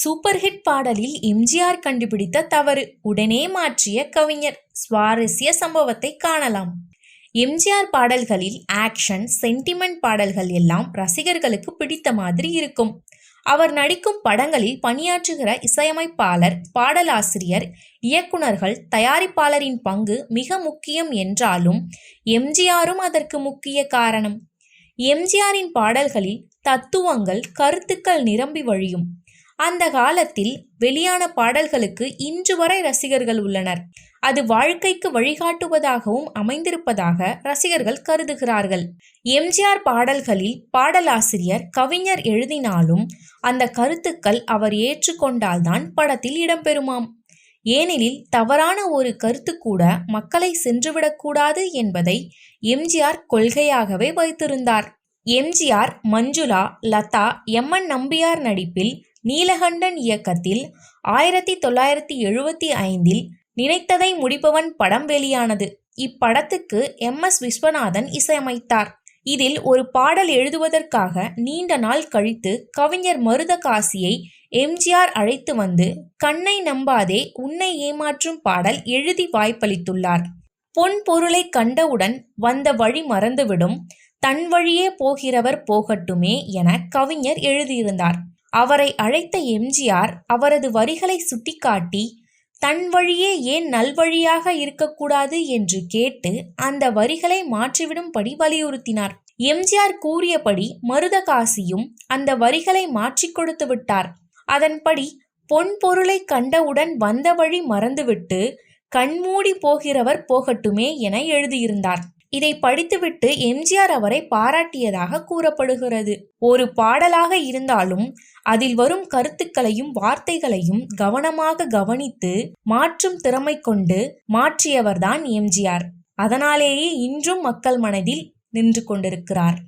Super hit பாடலில் எம்ஜிஆர் கண்டுபிடித்த தவறு உடனே மாற்றிய கவிஞர். சுவாரஸ்ய சம்பவத்தை காணலாம். எம்ஜிஆர் பாடல்களில் ஆக்ஷன் சென்டிமெண்ட் பாடல்கள் எல்லாம் ரசிகர்களுக்கு பிடித்த மாதிரி இருக்கும். அவர் நடிக்கும் படங்களில் பணியாற்றுகிற இசையமைப்பாளர் பாடலாசிரியர் இயக்குனர்கள் தயாரிப்பாளரின் பங்கு மிக முக்கியம் என்றாலும் எம்ஜிஆரும் அதற்கு முக்கிய காரணம். எம்ஜிஆரின் பாடல்களில் தத்துவங்கள் கருத்துக்கள் நிரம்பி வழியும். அந்த காலத்தில் வெளியான பாடல்களுக்கு இன்று வரை ரசிகர்கள் உள்ளனர். அது வாழ்க்கைக்கு வழிகாட்டுவதாகவும் அமைந்திருப்பதாக ரசிகர்கள் கருதுகிறார்கள். எம்ஜிஆர் பாடல்களில் பாடலாசிரியர் கவிஞர் எழுதினாலும் அந்த கருத்துக்கள் அவர் ஏற்றுக்கொண்டால்தான் படத்தில் இடம்பெறுமாம். ஏனெனில் தவறான ஒரு கருத்து கூட மக்களை சென்றுவிடக்கூடாது என்பதை எம்ஜிஆர் கொள்கையாகவே வைத்திருந்தார். எம்ஜிஆர் மஞ்சுளா லதா எம்என் நம்பியார் நடிப்பில் நீலகண்டன் இயக்கத்தில் ஆயிரத்தி தொள்ளாயிரத்தி எழுபத்தி ஐந்தில் நினைத்ததை முடிப்பவன் படம் வெளியானது. இப்படத்துக்கு எம். எஸ். விஸ்வநாதன் இசையமைத்தார். இதில் ஒரு பாடல் எழுதுவதற்காக நீண்ட நாள் கழித்து கவிஞர் மருதகாசியை எம்ஜிஆர் அழைத்து வந்து கண்ணை நம்பாதே உன்னை ஏமாற்றும் பாடல் எழுதி வாய்ப்பளித்துள்ளார். பொன் பொருளை கண்டவுடன் வந்த வழி மறந்துவிடும் தன் வழியே போகிறவர் போகட்டுமே என கவிஞர் எழுதியிருந்தார். அவரை அழைத்த எம்ஜிஆர் அவரது வரிகளை சுட்டிக்காட்டி தன் வழியே ஏன் நல்வழியாக இருக்கக்கூடாது? என்று கேட்டு அந்த வரிகளை மாற்றிவிடும்படி வலியுறுத்தினார். எம்ஜிஆர் கூறியபடி மருதகாசியும் அந்த வரிகளை மாற்றிக் கொடுத்து விட்டார். அதன்படி பொன் பொருளை கண்டவுடன் வந்த வழி மறந்துவிட்டு கண்மூடி போகிறவர் போகட்டுமே என எழுதியிருந்தார். இதை படித்துவிட்டு எம்ஜிஆர் அவரை பாராட்டியதாக கூறப்படுகிறது. ஒரு பாடலாக இருந்தாலும் அதில் வரும் கருத்துக்களையும் வார்த்தைகளையும் கவனமாக கவனித்து மாற்றும் திறமை கொண்டு மாற்றியவர்தான் எம்ஜிஆர். அதனாலேயே இன்றும் மக்கள் மனதில் நின்று கொண்டிருக்கிறார்.